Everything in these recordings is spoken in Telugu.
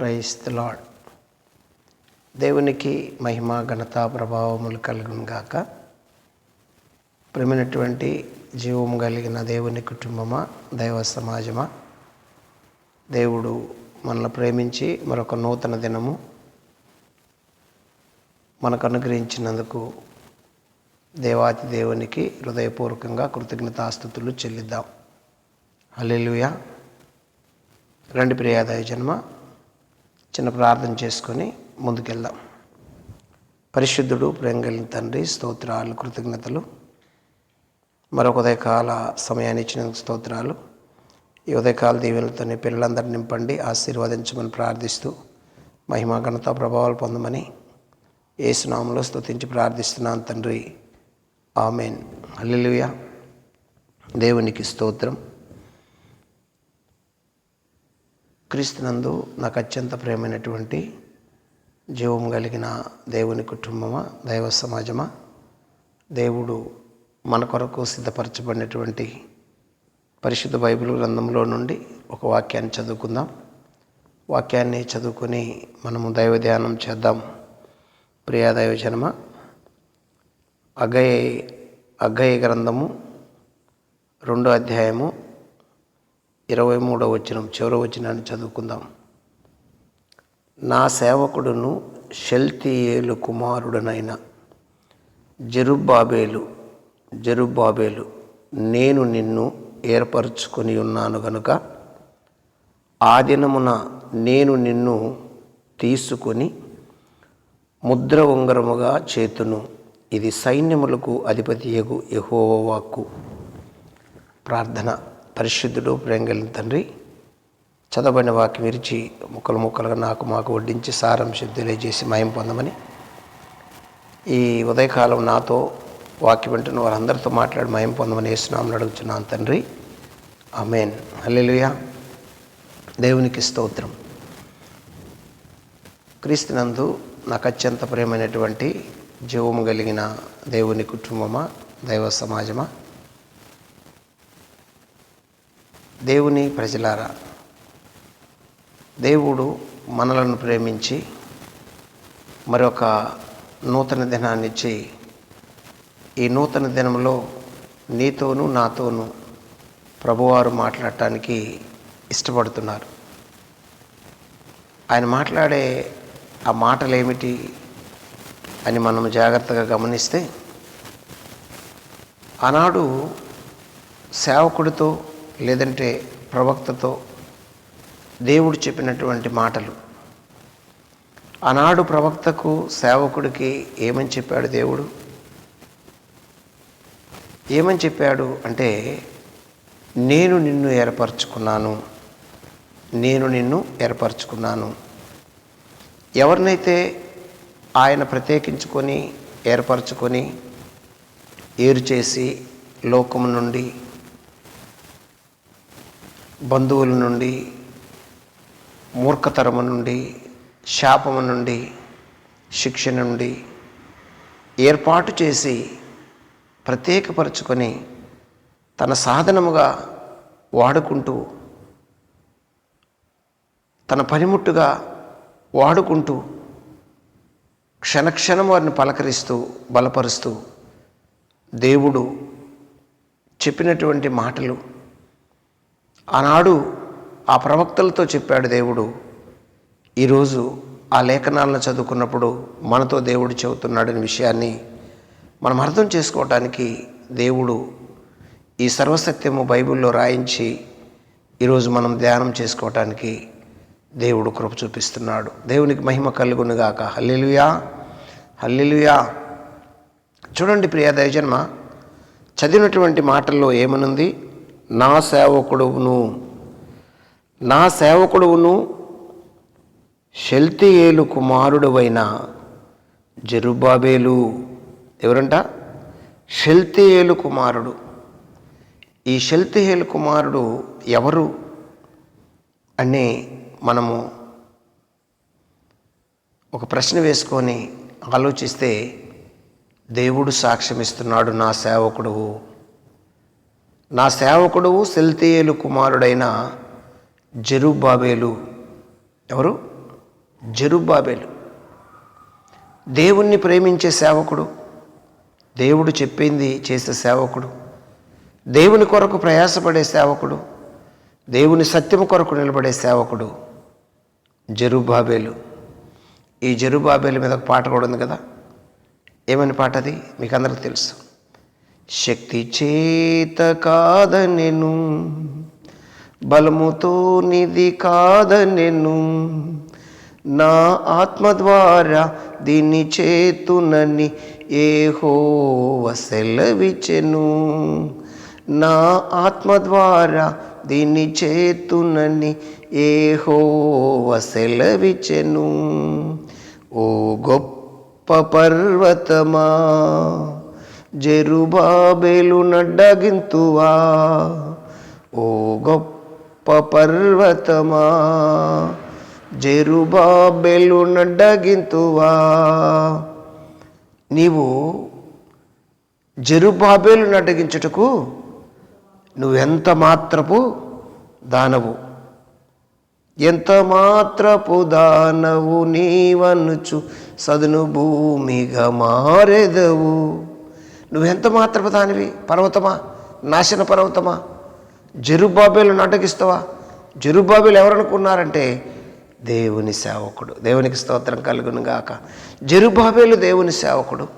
ప్రైస్ ద లాడ్ దేవునికి మహిమ ఘనత ప్రభావములు కలుగును గాక. ప్రేమైనటువంటి జీవము కలిగిన దేవుని కుటుంబమా దైవ సమాజమా దేవుడు మనల్ని ప్రేమించి మరొక నూతన దినము మనకు అనుగ్రహించినందుకు దేవాతి దేవునికి హృదయపూర్వకంగా కృతజ్ఞతాస్థుతులు చెల్లిద్దాం. హల్లెలూయా. రెండు ప్రియాదాయ జన్మ. చిన్న ప్రార్థన చేసుకొని ముందుకెళ్దాం. పరిశుద్ధుడు ప్రేమ తండ్రి స్తోత్రాలు కృతజ్ఞతలు. మరొక ఉదయకాల సమయాన్ని ఇచ్చిన స్తోత్రాలు. ఈ ఉదయకాల దీవెనలతోనే పిల్లలందరినీ నింపండి ఆశీర్వదించమని ప్రార్థిస్తూ మహిమ ఘనత ప్రభావాలు పొందమని ఏసునామంలో స్తుతించి ప్రార్థిస్తున్నాను తండ్రి. ఆమెన్. అల్లెలుయ దేవునికి స్తోత్రం. క్రీస్తునందు నాకు అత్యంత ప్రేమైనటువంటి జీవం కలిగిన దేవుని కుటుంబమా దైవ సమాజమా దేవుడు మన కొరకు సిద్ధపరచబడినటువంటి పరిశుద్ధ బైబిల్ గ్రంథంలో నుండి ఒక వాక్యాన్ని చదువుకుందాం. వాక్యాన్ని చదువుకొని మనము దైవ ధ్యానం చేద్దాం. ప్రియా దైవ జనమ అగయ అగయ గ్రంథము రెండో అధ్యాయము ఇరవై మూడవ వచనం చివరి వచనాన్ని చదువుకుందాం. నా సేవకుడును షెల్తియేలు కుమారుడనైన జరుబ్బాబేలు జరుబ్బాబేలు నేను నిన్ను ఏర్పరచుకొని ఉన్నాను గనుక ఆ దినమున నేను నిన్ను తీసుకొని ముద్ర ఉంగరముగా చేతును. ఇది సైన్యములకు అధిపతియగు యహోవాక్కు ప్రార్థన. పరిశుద్ధుడు ప్రేమ కలిగిన తండ్రి చదవబడిన వాక్యం విరిచి ముక్కలు ముక్కలుగా నాకు మాకు వడ్డించి సారాంశం తెలియజేసి మయం పొందమని ఈ ఉదయకాలం నాతో వాక్యం వింటున్న వారందరితో మాట్లాడి మయం పొందమని వేస్తున్నామని అడుగుతున్నాను తండ్రి. అమేన్ హల్లెలుయా. దేవునికి స్తోత్రం. క్రీస్తునందు నాకు అత్యంత ప్రేమైనటువంటి జీవము కలిగిన దేవుని కుటుంబమా దైవ సమాజమా? దేవుని ప్రజలారా దేవుడు మనలను ప్రేమించి మరొక నూతన దినాన్ని ఇచ్చి ఈ నూతన దినంలో నీతోనూ నాతోనూ ప్రభువారు మాట్లాడటానికి ఇష్టపడుతున్నారు. ఆయన మాట్లాడే ఆ మాటలు ఏమిటి అని మనం జాగ్రత్తగా గమనిస్తే ఆనాడు సేవకుడితో లేదంటే ప్రవక్తతో దేవుడు చెప్పినటువంటి మాటలు. ఆనాడు ప్రవక్తకు సేవకుడికి ఏమని చెప్పాడు దేవుడు? ఏమని చెప్పాడు అంటే నేను నిన్ను ఏర్పరచుకున్నాను. నేను నిన్ను ఏర్పరచుకున్నాను. ఎవరినైతే ఆయన ప్రత్యేకించుకొని ఏర్పరచుకొని ఏరు చేసి లోకము నుండి బంధువుల నుండి మూర్ఖతరము నుండి శాపము నుండి శిక్ష నుండి ఏర్పాటు చేసి ప్రత్యేకపరచుకొని తన సాధనముగా వాడుకుంటూ తన పనిముట్టుగా వాడుకుంటూ క్షణక్షణం వారిని పలకరిస్తూ బలపరుస్తూ దేవుడు చెప్పినటువంటి మాటలు ఆనాడు ఆ ప్రవక్తలతో చెప్పాడు దేవుడు ఈరోజు ఆ లేఖనాలను చదువుకున్నప్పుడు మనతో దేవుడు చెబుతున్నాడనే విషయాన్ని మనం అర్థం చేసుకోవటానికి దేవుడు ఈ సర్వసత్యము బైబిల్లో రాయించి ఈరోజు మనం ధ్యానం చేసుకోవటానికి దేవుడు కృప చూపిస్తున్నాడు. దేవునికి మహిమ కలుగునుగాక. హల్లెలుయా! హల్లెలుయా! చూడండి ప్రియ దయజన్మ చదివినటువంటి మాటల్లో ఏమనుంది? నా సేవకుడును నా సేవకుడును షెల్తియేలు కుమారుడువైన జరుబాబేలు. ఎవరంట? షెల్తియేలు కుమారుడు. ఈ షెల్తియేలు కుమారుడు ఎవరు అని మనము ఒక ప్రశ్న వేసుకొని ఆలోచిస్తే దేవుడు సాక్ష్యమిస్తున్నాడు నా సేవకుడు నా సేవకుడు సెల్తేయేలు కుమారుడైన జెరుబాబేలు ఎవరు? జరుబాబేలు దేవుణ్ణి ప్రేమించే సేవకుడు దేవుడు చెప్పింది చేసే సేవకుడు దేవుని కొరకు ప్రయాసపడే సేవకుడు దేవుని సత్యము కొరకు నిలబడే సేవకుడు జరుబాబేలు ఈ జరుబాబేలు మీద ఒక పాట కూడా ఉంది కదా? ఏమని పాట అది? మీకు అందరికి తెలుసు. శక్తి చేత కాదనెను బలముతో నిధి కాదనెను. నా ఆత్మ ద్వారా దీన్ని చేతునని ఏ వసెలవిచెను నా ఆత్మ ద్వారా దీన్ని చేతునని ఏ వసెలవిచెను ఓ గొప్ప పర్వతమా జెరుబాబేలు నడ్డగింతువా ఓ గొప్ప పర్వతమా? జెరుబాబేలు నడ్డగింతువా నీవు జెరుబాబేలు నడ్డగించుటకు నువ్వెంత మాత్రపు దానవు? ఎంత మాత్రపు దానవు నీవనుచు సదును భూమిగా మారెదవు? నువ్వెంత మాత్రపు దానివి? పర్వతమా? నాశన పర్వతమా? జరుబాబేలు నాటకిస్తావా? జరుబాబేలు ఎవరనుకున్నారంటే దేవుని సేవకుడు. దేవునికి స్తోత్రం కలుగును గాక జరుబాబేలు దేవుని సేవకుడు.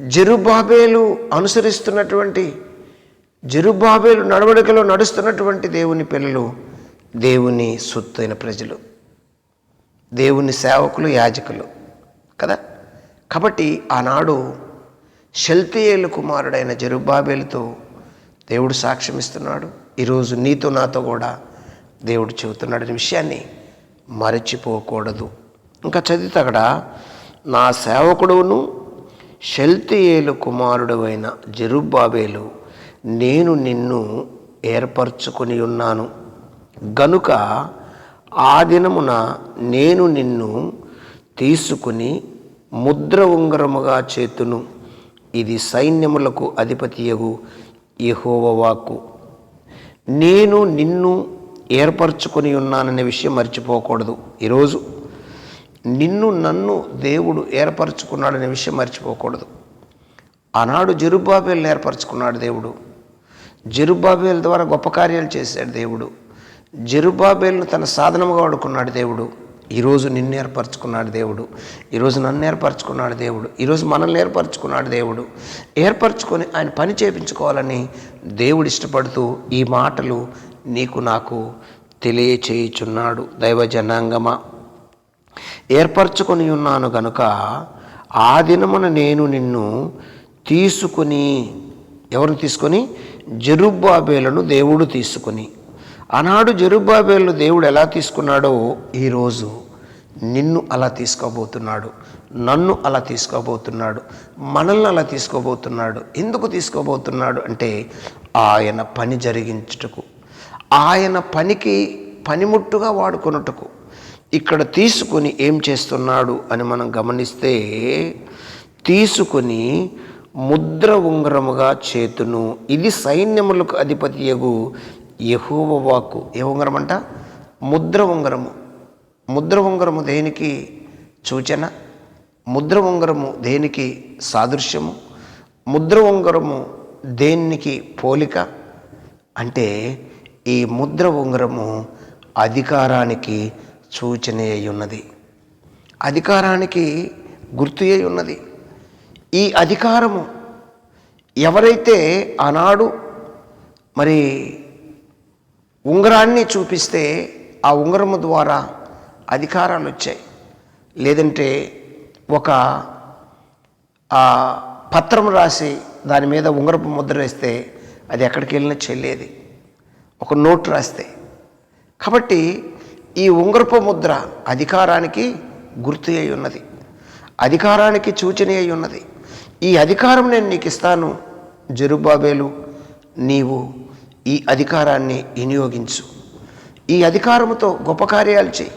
జరుబాబేలు అనుసరిస్తున్నటువంటి జరుబాబేలు నడవడికలో నడుస్తున్నటువంటి దేవుని పిల్లలు దేవుని సొత్తైన ప్రజలు. దేవుని సేవకులు యాజకులు. కదా? కాబట్టి ఆనాడు షెల్తియేలు కుమారుడైన జరుబాబేలుతో దేవుడు సాక్ష్యమిస్తున్నాడు. ఈరోజు నీతో నాతో కూడా దేవుడు చెబుతున్నాడు అనే విషయాన్ని మరచిపోకూడదు. ఇంకా చదివితే అక్కడ నా సేవకుడును షెల్తియేలు కుమారుడు అయిన జరుబాబేలు నేను నిన్ను ఏర్పరచుకొని ఉన్నాను. గనుక ఆ దినమున నేను నిన్ను తీసుకుని ముద్ర ఉంగరముగా చేతును ఇది సైన్యములకు అధిపతియగు యెహోవ వాక్కు. నేను నిన్ను ఏర్పరచుకొని ఉన్నాననే విషయం మర్చిపోకూడదు. ఈరోజు నిన్ను నన్ను దేవుడు ఏర్పరచుకున్నాడనే విషయం మర్చిపోకూడదు. ఆనాడు జరుబాబేలు ఏర్పరచుకున్నాడు దేవుడు. జరుబాబేల్ ద్వారా గొప్ప కార్యాలు చేశాడు దేవుడు. జరుబాబేల్ను తన సాధనముగా వాడుకున్నాడు దేవుడు. ఈరోజు నిన్ను ఏర్పరచుకున్నాడు దేవుడు. ఈరోజు నన్ను ఏర్పరచుకున్నాడు దేవుడు. ఈరోజు మనల్ని ఏర్పరచుకున్నాడు దేవుడు. ఏర్పరచుకొని ఆయన పని చేపించుకోవాలని దేవుడు ఇష్టపడుతూ ఈ మాటలు నీకు నాకు తెలియచేయుచున్నాడు. దైవ జనాంగమా ఏర్పరచుకొని ఉన్నాను గనుక ఆ దినమున నేను నిన్ను తీసుకుని ఎవరిని తీసుకొని? జరుబ్బాబేలను దేవుడు తీసుకుని. ఆనాడు జరుబాబేలు దేవుడు ఎలా తీసుకున్నాడో ఈరోజు నిన్ను అలా తీసుకోబోతున్నాడు నన్ను అలా తీసుకోబోతున్నాడు మనల్ని అలా తీసుకోబోతున్నాడు ఎందుకు తీసుకోబోతున్నాడు అంటే ఆయన పని జరిగించుటకు ఆయన పనికి పనిముట్టుగా వాడుకొనుటకు. ఇక్కడ తీసుకుని ఏం చేస్తున్నాడు అని మనం గమనిస్తే తీసుకుని ముద్ర ఉంగరముగా చేతును ఇది సైన్యములకు అధిపతియగు యహూవ వాక్కు. ఏ ఉంగరం అంట? ముద్ర ఉంగరము. ముద్ర ఉంగరము దేనికి సూచన? ముద్ర ఉంగరము దేనికి సాదృశ్యము? ముద్ర ఉంగరము దేనికి పోలిక? అంటే ఈ ముద్ర ఉంగరము అధికారానికి సూచన అయి ఉన్నది అధికారానికి గుర్తు అయి ఉన్నది ఈ అధికారము ఎవరైతే ఆనాడు మరి ఉంగరాన్ని చూపిస్తే ఆ ఉంగరము ద్వారా అధికారాలు వచ్చాయి లేదంటే ఒక ఆ పత్రం రాసి దాని మీద ఉంగరపు ముద్ర వేస్తే అది ఎక్కడికి వెళ్ళినా చెల్లేది. ఒక నోట్ రాస్తే. కాబట్టి ఈ ఉంగరపు ముద్ర అధికారానికి గుర్తు అయి ఉన్నది. అధికారానికి సూచన అయి ఉన్నది. ఈ అధికారం నేను నీకు ఇస్తాను జరుబాబేలు నీవు ఈ అధికారాన్ని వినియోగించు. ఈ అధికారముతో గొప్ప కార్యాలు చెయ్యి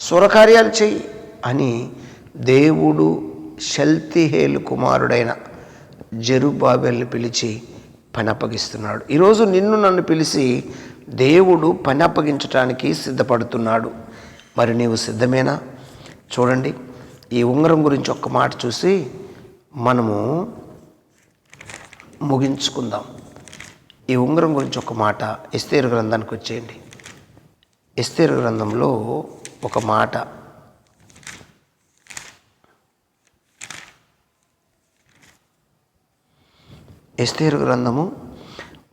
సురకార్యాలు చెయ్యి అని దేవుడు షల్తిహేలు కుమారుడైన జరుబాబెల్ని పిలిచి పని అప్పగిస్తున్నాడు ఈరోజు నిన్ను నన్ను పిలిచి దేవుడు పని అప్పగించడానికి సిద్ధపడుతున్నాడు. మరి నీవు సిద్ధమేనా? చూడండి ఈ ఉంగరం గురించి ఒక్క మాట చూసి మనము ముగించుకుందాం. ఈ ఉంగరం గురించి ఒక మాట ఎస్తేరు గ్రంథానికి వచ్చేయండి. ఎస్తేరు గ్రంథంలో ఒక మాట. ఎస్తేరు గ్రంథము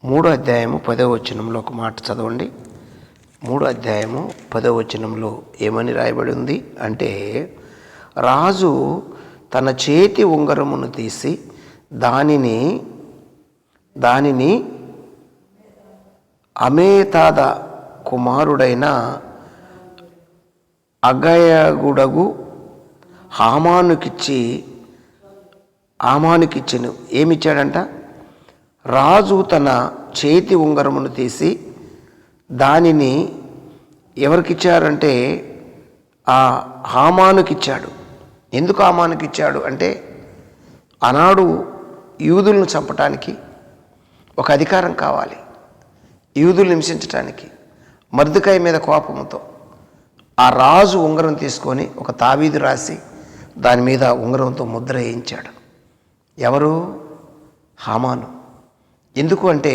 మూడో అధ్యాయము పదవ వచనంలో ఒక మాట చదవండి. మూడో అధ్యాయము పదో వచనంలో ఏమని రాయబడి ఉంది అంటే రాజు తన చేతి ఉంగరమును తీసి దానిని దానిని అమేతాద కుమారుడైన అగయగుడగు హామానుకిచ్చి హామానుకిచ్చెను. ఏమిచ్చాడంట? రాజు తన చేతి ఉంగరమును తీసి దానిని ఎవరికిచ్చారంటే ఆ హామానుకిచ్చాడు. ఎందుకు హామానుకిచ్చాడు అంటే ఆనాడు యూదులను చంపటానికి ఒక అధికారం కావాలి. యూదులు హింసించటానికి మర్దుకాయ మీద కోపంతో ఆ రాజు ఉంగరం తీసుకొని ఒక తావీదు రాసి దాని మీద ఉంగరంతో ముద్ర వేయించాడు. ఎవరు? హామాను. ఎందుకు అంటే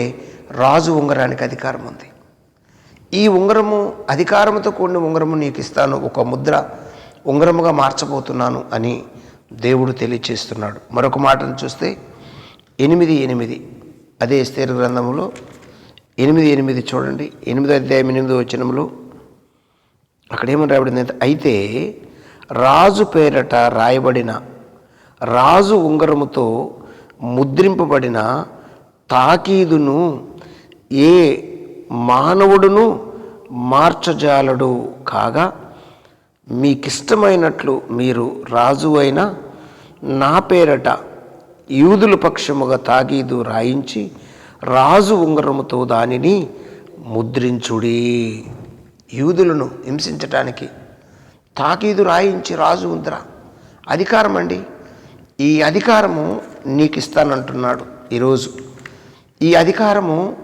రాజు ఉంగరానికి అధికారం ఉంది. ఈ ఉంగరము అధికారంతో కూడిన ఉంగరము నీకు ఇస్తాను ఒక ముద్ర ఉంగరముగా మార్చబోతున్నాను అని దేవుడు తెలియచేస్తున్నాడు. మరొక మాటను చూస్తే ఎనిమిది ఎనిమిది అదే స్థిర గ్రంథములో ఎనిమిది ఎనిమిది చూడండి. ఎనిమిది అధ్యాయం ఎనిమిది వచ్చినములు అక్కడ ఏమని రాయబడింది అయితే రాజు పేరట రాయబడిన రాజు ఉంగరముతో ముద్రింపబడిన తాకీదును ఏ మానవుడును మార్చజాలడు కాగా మీకిష్టమైనట్లు మీరు రాజు అయిన నా పేరట యూదుల పక్షముగా తాగీదు రాయించి రాజు ఉంగరముతో దానిని ముద్రించుడి. యూదులను హింసించటానికి తాకీదు రాయించి రాజు ముద్ర అధికారం అండి ఈ అధికారము నీకు ఇస్తానంటున్నాడు ఈరోజు. ఈ అధికారము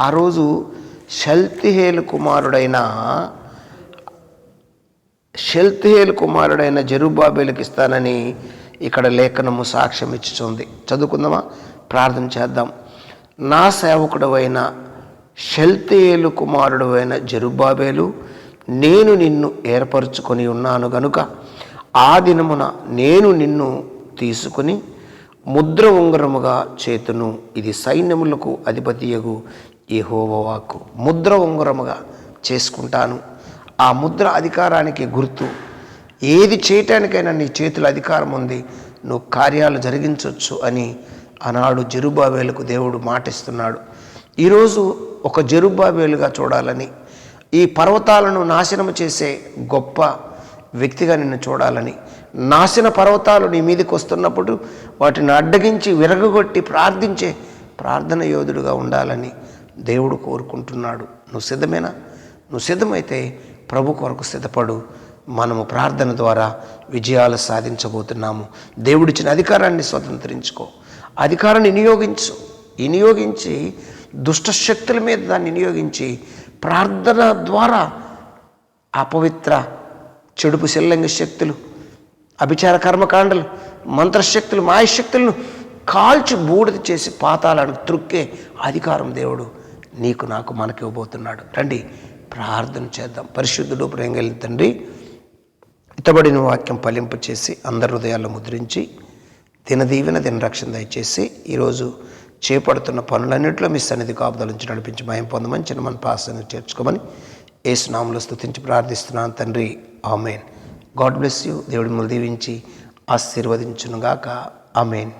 ఆ రోజు షల్తిహేలు కుమారుడైన షెల్తిహేలు కుమారుడైన జరుబాబేలకు ఇస్తానని ఇక్కడ లేఖనము సాక్ష్యం ఇచ్చుచుంది చదువుకుందామా? ప్రార్థన చేద్దాం. నా సేవకుడవైన షెల్తేలు కుమారుడువైన జరుబాబేలు నేను నిన్ను ఏర్పరచుకొని ఉన్నాను గనుక ఆ దినమున నేను నిన్ను తీసుకుని ముద్ర ఉంగరముగా చేతును. ఇది సైన్యములకు అధిపతియగు ఈ ముద్ర ఉంగరముగా చేసుకుంటాను. ఆ ముద్ర అధికారానికి గుర్తు. ఏది చేయటానికైనా నీ చేతుల అధికారం ఉంది నువ్వు కార్యాలు జరిగించవచ్చు అని ఆనాడు జరుబాబేలకు దేవుడు మాటిస్తున్నాడు. ఈరోజు ఒక జరుబాబేలుగా చూడాలని ఈ పర్వతాలను నాశనం చేసే గొప్ప వ్యక్తిగా నిన్ను చూడాలని నాశన పర్వతాలు నీ మీదకి వస్తున్నప్పుడు వాటిని అడ్డగించి విరగగొట్టి ప్రార్థించే ప్రార్థన యోధుడుగా ఉండాలని దేవుడు కోరుకుంటున్నాడు. నువ్వు సిద్ధమేనా? నువ్వు సిద్ధమైతే ప్రభు కొరకు సిద్ధపడు. మనము ప్రార్థన ద్వారా విజయాలు సాధించబోతున్నాము. దేవుడిచ్చిన అధికారాన్ని స్వతంత్రించుకో. అధికారాన్ని వినియోగించు వినియోగించి దుష్ట శక్తుల మీద దాన్ని వినియోగించి ప్రార్థన ద్వారా అపవిత్ర చెడుపు శిల్లంగ శక్తులు అభిచార కర్మకాండలు మంత్రశక్తులు మాయశక్తులను కాల్చి బూడిద చేసి పాతాలను త్రుక్కే అధికారం దేవుడు నీకు నాకు మనకి ఇవ్వబోతున్నాడు. రండి ప్రార్థన చేద్దాం. పరిశుద్ధుడు ప్రేంగలి తండ్రి ఇతబడిన వాక్యం పలింపచేసి అందరి హృదయాల్లో ముద్రించి దినదీవిన దిన రక్షణ దయచేసి ఈరోజు చేపడుతున్న పనులన్నింటిలో మీ సన్నిధి కాపుదలించి నడిపించి భయం పొందమని చిన్న మన పాసను చేర్చుకోమని ఏసునామంలో స్థుతించి ప్రార్థిస్తున్నాను తండ్రి. ఆమెన్. God bless you. దేవుడి ములు దీవించి ఆశీర్వదించునుగాక. ఆమెన్.